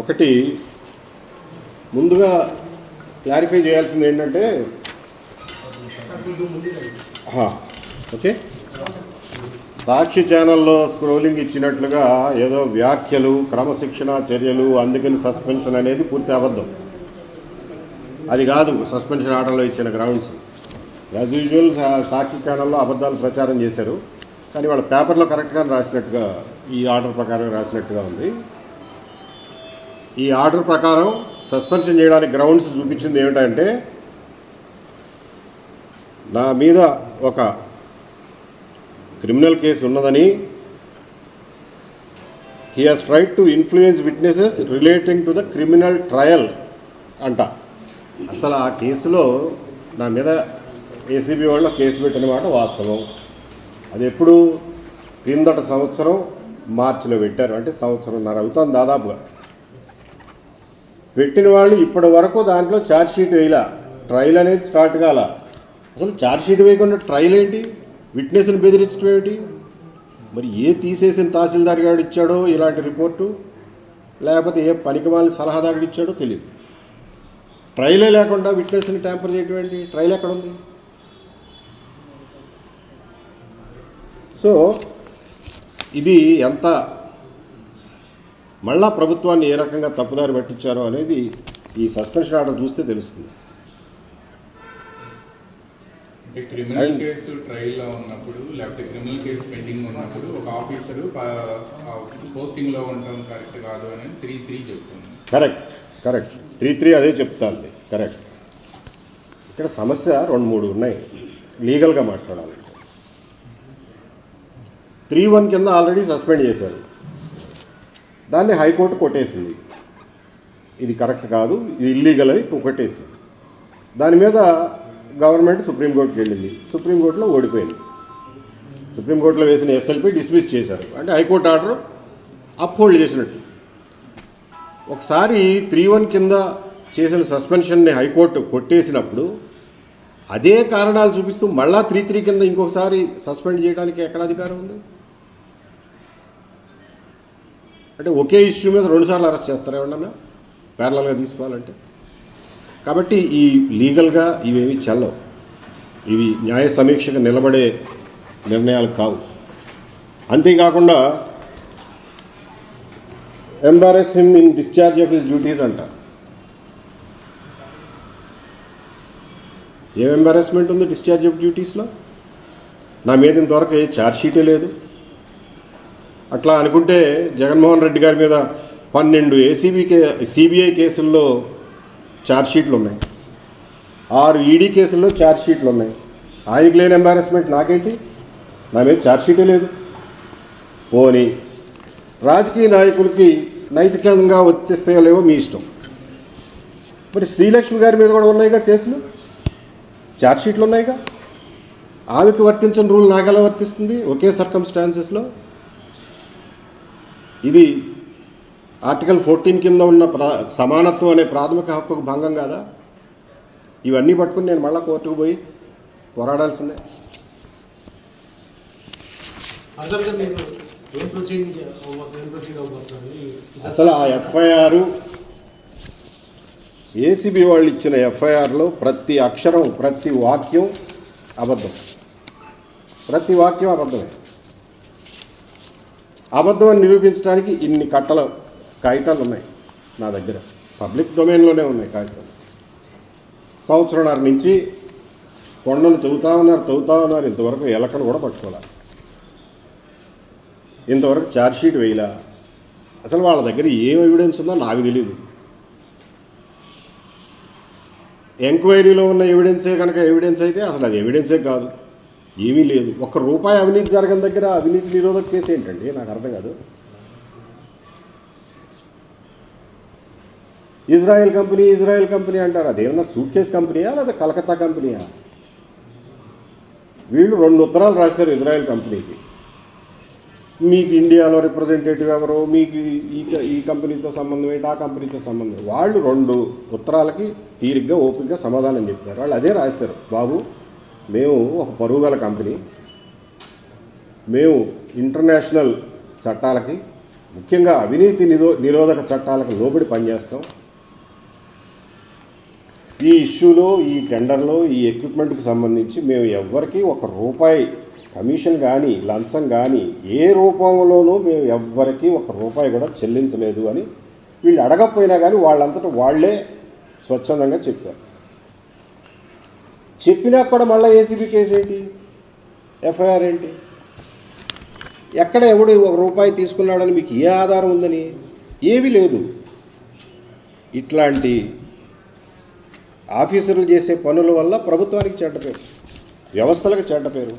ఒకటి ముందుగా క్లారిఫై చేయాల్సింది ఏంటంటే ఓకే. సాక్షి ఛానల్లో స్క్రోలింగ్ ఇచ్చినట్లుగా ఏదో వ్యాఖ్యలు క్రమశిక్షణ చర్యలు అందుకని సస్పెన్షన్ అనేది పూర్తి అబద్ధం. అది కాదు సస్పెన్షన్ ఆర్డర్లో ఇచ్చిన గ్రౌండ్స్ యాజ్ యూజువల్ సాక్షి ఛానల్లో అబద్ధాలు ప్రచారం చేశారు. కానీ వాళ్ళ పేపర్లో కరెక్ట్గా రాసినట్టుగా ఈ ఆర్డర్ ప్రకారం రాసినట్టుగా ఉంది. ఈ ఆర్డర్ ప్రకారం సస్పెన్షన్ చేయడానికి గ్రౌండ్స్ చూపించింది ఏమిటంటే నా మీద ఒక క్రిమినల్ కేసు ఉన్నదని he has tried to influence witnesses relating to the criminal trial అంట. అసలు ఆ కేసులో నా మీద ఏసీబీ వాళ్ళు కేసు పెట్టిన మాట వాస్తవం. అది ఎప్పుడు? క్రిందట సంవత్సరం మార్చిలో పెట్టారు. అంటే సంవత్సరంన్నర అవుతాం దాదాపుగా. పెట్టిన వాళ్ళు ఇప్పటి వరకు దాంట్లో ఛార్జ్ షీట్ వేయలా. ట్రయల్ అనేది స్టార్ట్ కాల. అసలు ఛార్జ్ షీట్ వేయకుండా ట్రయల్ ఏంటి? విట్నెస్ని బెదిరించడం ఏమిటి? మరి ఏ తీసేసిన తహసీల్దార్ గారు ఇచ్చాడో ఇలాంటి రిపోర్టు? లేకపోతే ఏ పనికిమాలిన సలహాదారుడు ఇచ్చాడో తెలియదు ట్రయలే లేకుండా విట్నెస్ని ట్యాంపర్ చేయడం ఏంటి? ట్రయల్ ఎక్కడ ఉంది? సో ఇది ఎంత మళ్ళా ప్రభుత్వాన్ని ఏ రకంగా తప్పుదారి పట్టించారో అనేది ఈ సస్పెన్షన్ ఆర్డర్ చూస్తే తెలుస్తుంది. క్రిమినల్ కేసు ట్రయల్లో ఉన్నప్పుడు లేకపోతే క్రిమినల్ కేసు పెండింగ్ ఉన్నప్పుడు ఒక ఆఫీసరు పోస్టింగ్లో ఉండటం కరెక్ట్ కాదు అని త్రీ త్రీ చెప్తుంది. Correct correct. త్రీ త్రీ అదే చెప్తాను కరెక్ట్. ఇక్కడ సమస్య రెండు మూడు ఉన్నాయి. లీగల్గా మాట్లాడాలి త్రీ వన్ కింద ఆల్రెడీ సస్పెండ్ చేశారు. దాన్ని హైకోర్టు కొట్టేసింది. ఇది కరెక్ట్ కాదు ఇది ఇల్లీగల్ అని కొట్టేసింది. దాని మీద గవర్నమెంట్ సుప్రీంకోర్టుకి వెళ్ళింది. సుప్రీంకోర్టులో ఓడిపోయింది. సుప్రీంకోర్టులో వేసిన ఎస్ఎల్పి డిస్మిస్ చేశారు. అంటే హైకోర్టు ఆర్డర్ అప్హోల్డ్ చేసినట్టు. ఒకసారి త్రీ వన్ కింద చేసిన సస్పెన్షన్ని హైకోర్టు కొట్టేసినప్పుడు అదే కారణాలు చూపిస్తూ మళ్ళా త్రీ త్రీ కింద ఇంకొకసారి సస్పెండ్ చేయడానికి ఎక్కడ అధికారం ఉంది? అంటే ఒకే ఇష్యూ మీద రెండుసార్లు అరెస్ట్ చేస్తారా ఏమన్నా ప్యారలల్గా తీసుకోవాలంటే. కాబట్టి ఈ లీగల్గా ఇవేవి చెల్లవు. ఇవి న్యాయ సమీక్షకు నిలబడే నిర్ణయాలు కావు. అంతేకాకుండా embarrass him in discharge of his duties అంట. ఏం ఎంబారెస్మెంట్ ఉంది డిశ్చార్జ్ ఆఫ్ డ్యూటీస్లో? నా మీద ఇంతవరకు ఏ ఛార్జ్ షీటే లేదు. అట్లా అనుకుంటే జగన్మోహన్ రెడ్డి గారి మీద పన్నెండు ఏసీబీ కే సిబిఐ కేసుల్లో ఛార్జ్షీట్లు ఉన్నాయి. ఆరు ఈడీ కేసుల్లో ఛార్జ్షీట్లు ఉన్నాయి. ఆయనకి లేని ఎంబారస్మెంట్ నాకేంటి? నా మీద ఛార్జ్షీటే లేదు. పోనీ రాజకీయ నాయకులకి నైతికంగా వర్తిస్తాయో లేవో మీ ఇష్టం. మరి శ్రీలక్ష్మి గారి మీద కూడా ఉన్నాయిగా కేసులు? ఛార్జ్షీట్లు ఉన్నాయిగా? ఆమెకు వర్తించిన రూల్ నాకెలా వర్తిస్తుంది ఒకే సర్కమ్స్టాన్సెస్లో ఇది ఆర్టికల్ ఫోర్టీన్ కింద ఉన్న ప్రా సమానత్వం అనే ప్రాథమిక హక్కుకు భంగం కాదా? ఇవన్నీ పట్టుకుని నేను మళ్ళా కోర్టుకు పోయి పోరాడాల్సిందే. అసలు ఆ ఎఫ్ఐఆర్ ఏసీబీ వాళ్ళు ఇచ్చిన ఎఫ్ఐఆర్లో ప్రతి అక్షరం ప్రతి వాక్యం అబద్ధం. ప్రతి వాక్యం అబద్ధమే. అబద్ధం అని నిరూపించడానికి ఇన్ని కట్టల కాగితాలు ఉన్నాయి నా దగ్గర. పబ్లిక్ డొమైన్లోనే ఉన్నాయి కాగితాలు. సంవత్సరంన్నర నుంచి కొండలు తవ్వుతా ఉన్నారు తవ్వుతా ఉన్నారు. ఇంతవరకు ఎలకను కూడా పట్టుకోవాలి ఇంతవరకు ఛార్జ్షీట్ వేయలా. అసలు వాళ్ళ దగ్గర ఏం ఎవిడెన్స్ ఉందో నాకు తెలియదు ఎంక్వైరీలో ఉన్న ఎవిడెన్సే కనుక ఎవిడెన్స్ అయితే అసలు అది ఎవిడెన్సే కాదు. ఏమీ లేదు. ఒక్క రూపాయి అవినీతి జరగని దగ్గర అవినీతి నిరోధక కేసు ఏంటండి? నాకు అర్థం కాదు. ఇజ్రాయెల్ కంపెనీ ఇజ్రాయెల్ కంపెనీ అంటారు? అదేమన్నా సూట్ కేస్ కంపెనీయా లేదా కలకత్తా కంపెనీయా? వీళ్ళు రెండు ఉత్తరాలు రాశారు ఇజ్రాయెల్ కంపెనీకి. మీకు ఇండియాలో రిప్రజెంటేటివ్ ఎవరు? మీకు ఈ ఈ కంపెనీతో సంబంధం ఏంటి? ఆ కంపెనీతో సంబంధం వాళ్ళు రెండు ఉత్తరాలకి తీరిగ్గా ఓపికగా సమాధానం చెప్పారు. వాళ్ళు అదే రాశారు. బాబు మేము ఒక పరుగుగల కంపెనీ. మేము ఇంటర్నేషనల్ చట్టాలకి ముఖ్యంగా అవినీతి నిరో నిరోధక చట్టాలకు లోబడి పనిచేస్తాం. ఈ ఇష్యూలో ఈ టెండర్లో ఈ ఎక్విప్మెంట్కి సంబంధించి మేము ఎవ్వరికీ ఒక రూపాయి కమిషన్ కానీ లంచం కానీ ఏ రూపంలోనూ మేము ఎవ్వరికీ ఒక రూపాయి కూడా చెల్లించలేదు అని వీళ్ళు అడగకపోయినా కానీ వాళ్ళంతటా వాళ్ళే స్వచ్ఛందంగా చెప్పారు. చెప్పినా కూడా మళ్ళీ ఏసీబీ కేసు ఏంటి? ఎఫ్ఐఆర్ ఏంటి? ఎక్కడ ఎవడు ఒక రూపాయి తీసుకున్నాడని మీకు ఏ ఆధారం ఉందని? ఏమీ లేదు. ఇట్లాంటి ఆఫీసర్లు చేసే పనుల వల్ల ప్రభుత్వానికి చెడ్డ పేరు వ్యవస్థలకు చెడ్డ పేరు.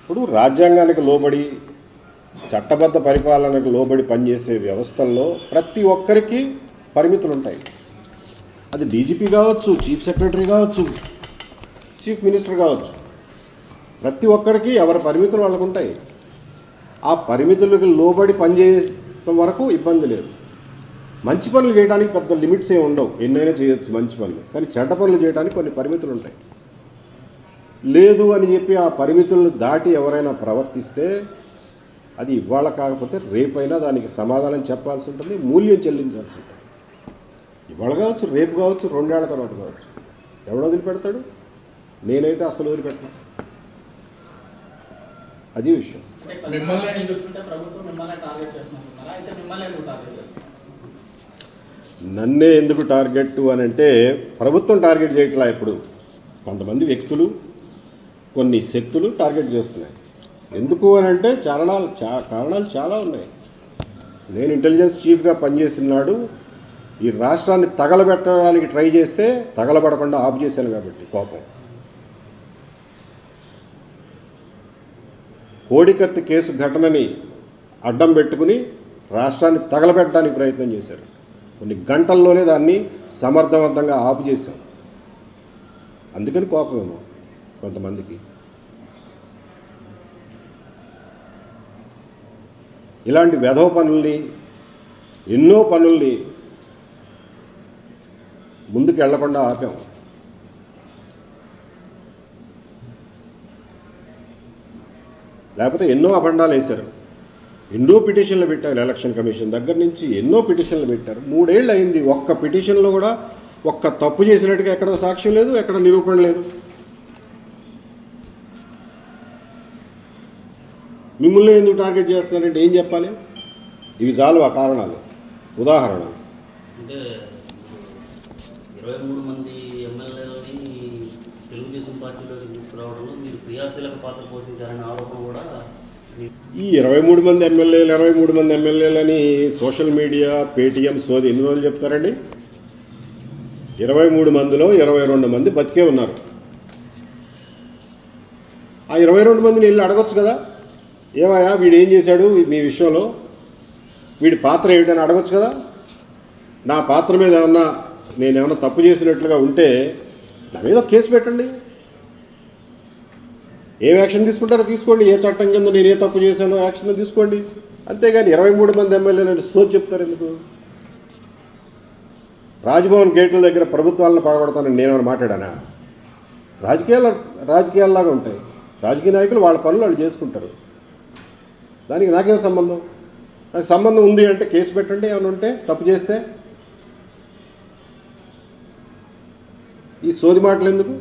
ఇప్పుడు రాజ్యాంగానికి లోబడి చట్టబద్ధ పరిపాలనకు లోబడి పనిచేసే వ్యవస్థల్లో ప్రతి ఒక్కరికి పరిమితులు ఉంటాయి అది డీజీపీ కావచ్చు చీఫ్ సెక్రటరీ కావచ్చు చీఫ్ మినిస్టర్ కావచ్చు. ప్రతి ఒక్కరికి ఎవరి పరిమితులు వాళ్ళకు ఉంటాయి ఆ పరిమితులకు లోబడి పనిచేయడం వరకు ఇబ్బంది లేదు. మంచి పనులు చేయడానికి పెద్ద లిమిట్స్ ఏమి ఉండవు. ఎన్నైనా చేయొచ్చు మంచి పనులు. కానీ చెడ్డ పనులు చేయడానికి కొన్ని పరిమితులు ఉంటాయి. లేదు అని చెప్పి ఆ పరిమితులను దాటి ఎవరైనా ప్రవర్తిస్తే అది ఇవాళ కాకపోతే రేపైనా దానికి సమాధానం చెప్పాల్సి ఉంటుంది మూల్యం చెల్లించాల్సి ఉంటుంది. ఇవాళ కావచ్చు రేపు కావచ్చు రెండేళ్ళ తర్వాత కావచ్చు. ఎవడు వదిలిపెడతాడు? నేనైతే అసలు వదిలిపెట్టను. అది విషయం. నన్నే ఎందుకు టార్గెట్ అని అంటే ప్రభుత్వం టార్గెట్ చేయట్లా ఇప్పుడు కొంతమంది వ్యక్తులు కొన్ని శక్తులు టార్గెట్ చేస్తున్నాయి. ఎందుకు అని అంటే కారణాలు చా కారణాలు చాలా ఉన్నాయి. నేను ఇంటెలిజెన్స్ చీఫ్గా పనిచేసినాడు ఈ రాష్ట్రాన్ని తగలబెట్టడానికి ట్రై చేస్తే తగలబడకుండా ఆఫ్ చేశాను కాబట్టి కోపం. కోడికత్తి కేసు ఘటనని అడ్డం పెట్టుకుని రాష్ట్రాన్ని తగలబెట్టడానికి ప్రయత్నం చేశారు. కొన్ని గంటల్లోనే దాన్ని సమర్థవంతంగా ఆపు చేశాం. అందుకని కోపమేమో కొంతమందికి. ఇలాంటి వెధవ పనుల్ని ఎన్నో పనుల్ని ముందుకు వెళ్ళకుండా ఆపాం. లేకపోతే ఎన్నో అబండాలు వేశారు. ఎన్నో పిటిషన్లు పెట్టారు ఎలక్షన్ కమిషన్ దగ్గర నుంచి ఎన్నో పిటిషన్లు పెట్టారు. మూడేళ్ళు అయింది ఒక్క పిటిషన్లో కూడా ఒక్క తప్పు చేసినట్టుగా ఎక్కడ సాక్ష్యం లేదు ఎక్కడ నిరూపణ లేదు. మిమ్మల్ని ఎందుకు టార్గెట్ చేస్తున్నారంటే ఏం చెప్పాలి? ఇవి చాలు ఆ కారణాలు ఉదాహరణలు. అంటే ఇరవై మూడు మంది ఎమ్మెల్యేలని తెలుగుదేశం పార్టీలో తీసుకురావడంలో మీరు క్రియాశీలక పాత్ర పోషించారనే ఆరోపణ కూడా ఈ ఇరవై మూడు మంది ఎమ్మెల్యేలు ఇరవై మూడు మంది ఎమ్మెల్యేలని సోషల్ మీడియా పేటీఎం సోది ఎన్ని రోజులు చెప్తారండి? ఇరవై మూడు మందిలో ఇరవై రెండు మంది బతికే ఉన్నారు. ఆ ఇరవై రెండు మందిని వెళ్ళి అడగొచ్చు కదా? ఏమయ్యా వీడు ఏం చేశాడు మీ విషయంలో? వీడి పాత్ర ఏమిటని అడగొచ్చు కదా? నా పాత్ర మీద ఏమన్నా నేను తప్పు చేసినట్లుగా ఉంటే నా మీద కేసు పెట్టండి. ఏం యాక్షన్ తీసుకుంటారో తీసుకోండి. ఏ చట్టం కింద నేను ఏ తప్పు చేశానో యాక్షన్ తీసుకోండి. అంతేగాని ఇరవై మూడు మంది ఎమ్మెల్యేలు సోచి చెప్తారు ఎందుకు? రాజ్భవన్ గేట్ల దగ్గర ప్రభుత్వాలను పడగొడతానని నేను మాట్లాడానా? రాజకీయాలు రాజకీయాల్లాగా ఉంటాయి. రాజకీయ నాయకులు వాళ్ళ పనులు వాళ్ళు చేసుకుంటారు. దానికి నాకేం సంబంధం? నాకు సంబంధం ఉంది అంటే కేసు పెట్టండి. ఏమైనా ఉంటే తప్పు చేస్తే ఈ సోది మాటలు ఎందుకు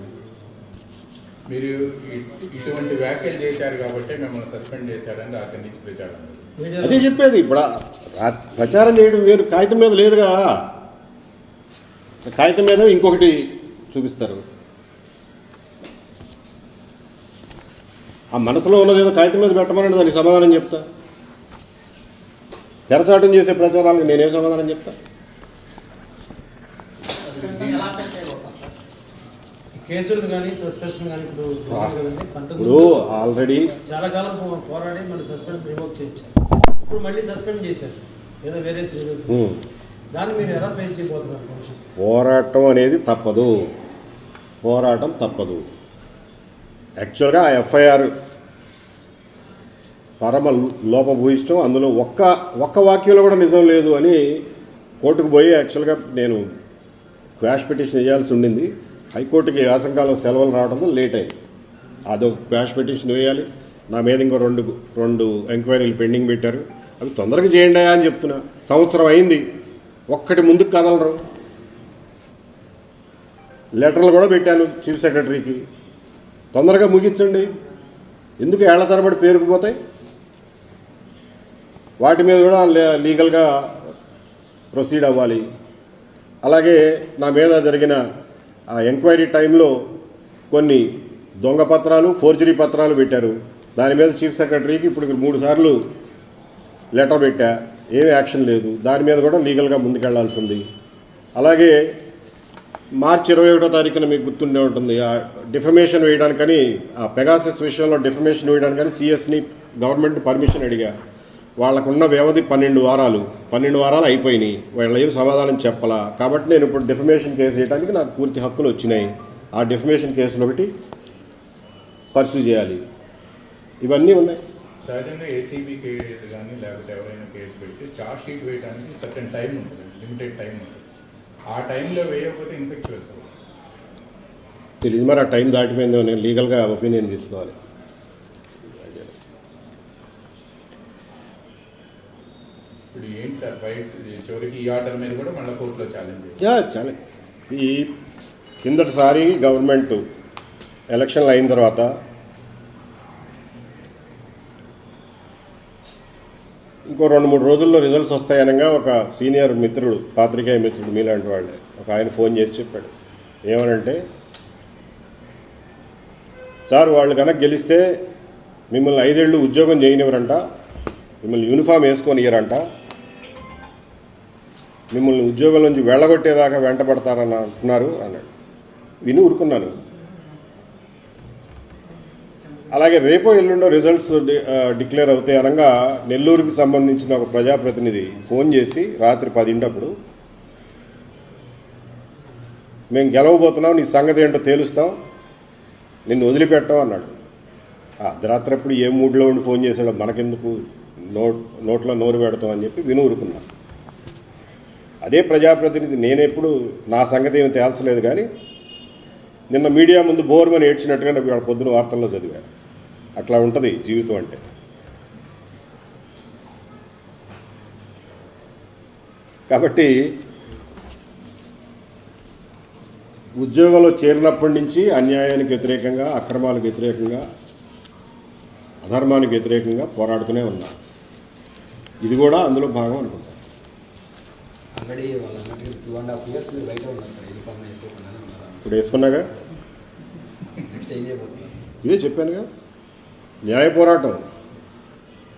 మీరు ఇటువంటి వ్యాఖ్యలు చేశారు కాబట్టి మిమ్మల్ని సస్పెండ్ చేశారని రాత్రి నుంచి ప్రచారం అదే చెప్పేది ఇప్పుడు ప్రచారం చేయడం వేరు కాగితం మీద లేదుగా. కాగితం మీద ఇంకొకటి చూపిస్తారు. ఆ మనసులో ఉన్నది ఏదో కాగితం మీద పెట్టమని దానికి సమాధానం చెప్తా. తెరచాటం చేసే ప్రచారాలకు నేనేం సమాధానం చెప్తా సస్పెన్షన్ ఎలా సెట్ చేయబోతాం సార్ కేసులు కానీ సస్పెన్షన్ కానీ ఇప్పుడు ఆల్రెడీ చాలా కాలం పోరాడి మళ్ళీ సస్పెండ్ రివోక్ చేయించారు. ఇప్పుడు మళ్ళీ సస్పెండ్ చేశారు. ఏదో వేరే దాన్ని మీరు ఎలా ఫేస్ చేయబోతున్నారు పోరాటం అనేది తప్పదు. పోరాటం తప్పదు. యాక్చువల్గా ఆ ఎఫ్ఐఆర్ పరమ లోపభూయిష్టం అందులో ఒక్క ఒక్క వాక్యంలో కూడా నిజం లేదు అని కోర్టుకు పోయి యాక్చువల్గా నేను క్వాష్ పిటిషన్ వేయాల్సి ఉండింది. హైకోర్టుకి యాసంకాలం సెలవులు రావడంతో లేట్ అయింది. అదొక క్వాష్ పిటిషన్ వేయాలి. నా మీద ఇంకో రెండు రెండు ఎంక్వైరీలు పెండింగ్ పెట్టారు. అవి తొందరగా చేయండి అని చెప్తున్నా. సంవత్సరం అయింది. ఒక్కటి ముందుకు కదలరు. లెటర్లు కూడా పెట్టాను చీఫ్ సెక్రటరీకి. తొందరగా ముగించండి. ఎందుకు ఏళ్ళ తరబడి పేరుకుపోతాయి? వాటి మీద కూడా లీగల్గా ప్రొసీడ్ అవ్వాలి. అలాగే నా మీద జరిగిన ఆ ఎంక్వైరీ టైంలో కొన్ని దొంగ పత్రాలు ఫోర్జరీ పత్రాలు పెట్టారు. దాని మీద చీఫ్ సెక్రటరీకి ఇప్పుడు మూడు సార్లు లెటర్ పెట్టా. ఏమీ యాక్షన్ లేదు. దాని మీద కూడా లీగల్గా ముందుకెళ్ళాల్సి ఉంది. అలాగే మార్చి ఇరవై ఒకటో తారీఖున మీకు గుర్తుండే ఉంటుంది. ఆ డిఫమేషన్ వేయడానికని ఆ పెగాసెస్ విషయంలో డిఫమేషన్ వేయడానికని సిఎస్ని గవర్నమెంట్ పర్మిషన్ అడిగా. వాళ్ళకున్న వ్యవధి పన్నెండు వారాలు. పన్నెండు వారాలు అయిపోయినాయి. వాళ్ళు ఏం సమాధానం చెప్పలా? కాబట్టి నేను ఇప్పుడు డిఫమేషన్ కేసు వేయడానికి నాకు పూర్తి హక్కులు వచ్చినాయి. ఆ డిఫమేషన్ కేసులో ఒకటి పర్సూ చేయాలి. ఇవన్నీ ఉన్నాయి. సహజంగా ఏసీబీ కేసు కానీ లేకపోతే ఎవరైనా కేసు పెడితే చార్జ్ షీట్ వేయడానికి సర్టన్ టైం ఉంటుంది. లిమిటెడ్ టైం ఉంటుంది. ఆ టైంలో వేయకపోతే ఇన్ఫెక్చువస్ తెలియదు మరి ఆ టైం దాటిపోయిందో నేను లీగల్గా ఒపీనియన్ తీసుకోవాలి. ఇప్పుడు ఏంటి సార్ చివరికి ఈ ఆర్డర్ మీద కూడా మళ్ళీ కోర్టులో ఛాలెంజ్ యా ఈ కిందటిసారి గవర్నమెంట్ ఎలక్షన్లు అయిన తర్వాత ఇంకో రెండు మూడు రోజుల్లో రిజల్ట్స్ వస్తాయనగా ఒక సీనియర్ మిత్రుడు పాత్రికేయ మిత్రుడు మీలాంటి వాళ్ళే. ఒక ఆయన ఫోన్ చేసి చెప్పాడు. ఏమనంటే సార్ వాళ్ళు కనుక గెలిస్తే మిమ్మల్ని ఐదేళ్ళు ఉద్యోగం చేయనివ్వరంట మిమ్మల్ని యూనిఫామ్ వేసుకొని ఇయ్యరంట మిమ్మల్ని ఉద్యోగం నుంచి వెళ్ళగొట్టేదాకా వెంటబడతారని అంటున్నారు అన్నాడు. విని ఊరుకున్నాను అలాగే రేపో ఎల్లుండో రిజల్ట్స్ డి- డిక్లేర్ అవుతాయి అనగా నెల్లూరుకి సంబంధించిన ఒక ప్రజాప్రతినిధి ఫోన్ చేసి రాత్రి పదింటప్పుడు మేము గెలవబోతున్నాం నీ సంగతి ఏంటో తేలుస్తాం నిన్ను వదిలిపెట్టాం అన్నాడు. అర్ధరాత్రి అప్పుడు ఏ మూడ్లో ఉండి ఫోన్ చేశాడో మనకెందుకు నోట్ నోట్లో నోరు పెడతాం అని చెప్పి విని ఊరుకున్నాను అదే ప్రజాప్రతినిధి నేనెప్పుడు నా సంగతి ఏమి తేల్చలేదు కానీ నిన్న మీడియా ముందు బోర్మని ఏడ్చినట్టుగా నాకు ఇవాళ పొద్దున వార్తల్లో చదివాను. అట్లా ఉంటుంది జీవితం అంటే. కాబట్టి ఉద్యోగంలో చేరినప్పటి నుంచి అన్యాయానికి వ్యతిరేకంగా అక్రమాలకు వ్యతిరేకంగా అధర్మానికి వ్యతిరేకంగా పోరాడుతూనే ఉన్నా. ఇది కూడా అందులో భాగం అనుకుంటాను ఆల్రెడీ వాళ్ళు అన్నట్టు టూ అండ్ హాఫ్ ఇయర్స్ మీరు బయట ఉన్నారు సార్ యూనిఫామ్ వేసుకోకుండా ఉన్నారు ఇప్పుడు వేసుకున్నాగా? నెక్స్ట్ ఏం చేయబోతున్నారు ఇదే చెప్పానుగా. న్యాయ పోరాటం.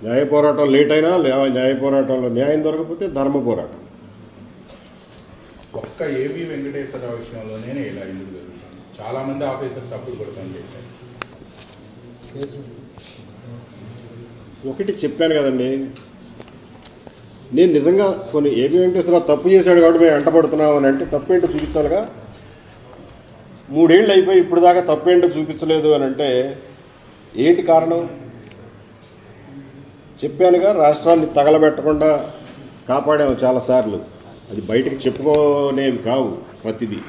న్యాయ పోరాటం లేట్ అయినా న్యాయ పోరాటంలో న్యాయం దొరకకపోతే ధర్మ పోరాటం. ఒక్క ఏవి వెంకటేశ్వరరావు విషయంలోనే ఇలా ఎందుకు జరుగుతుంది చాలా మంది ఆఫీసర్స్ అప్పుడు కూడా పనిచేశారు. కేసు ఒకటి చెప్పాను కదండి. నేను నిజంగా కొన్ని ఏబి వెంకటేశ్వరరావు తప్పు చేశాడు కాబట్టి మేము వెంటబడుతున్నాం అని అంటే తప్పు ఏంటో చూపించాలిగా? మూడేళ్ళు అయిపోయి ఇప్పుడు దాకా తప్పు ఏంటో చూపించలేదు అని అంటే ఏంటి కారణం? చెప్పానుగా రాష్ట్రాన్ని తగలబెట్టకుండా కాపాడాము చాలాసార్లు. అది బయటకు చెప్పుకోనేవి కావు ప్రతిదీ.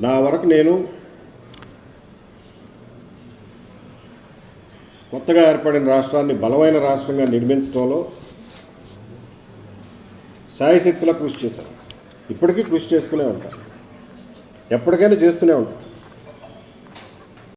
నా వరకు నేను కొత్తగా ఏర్పడిన రాష్ట్రాన్ని బలమైన రాష్ట్రంగా నిర్మించడంలో సాయశక్తిలో కృషి చేశారు. ఇప్పటికీ కృషి చేస్తూనే ఉంటారు. ఎప్పటికైనా చేస్తూనే ఉంటారు.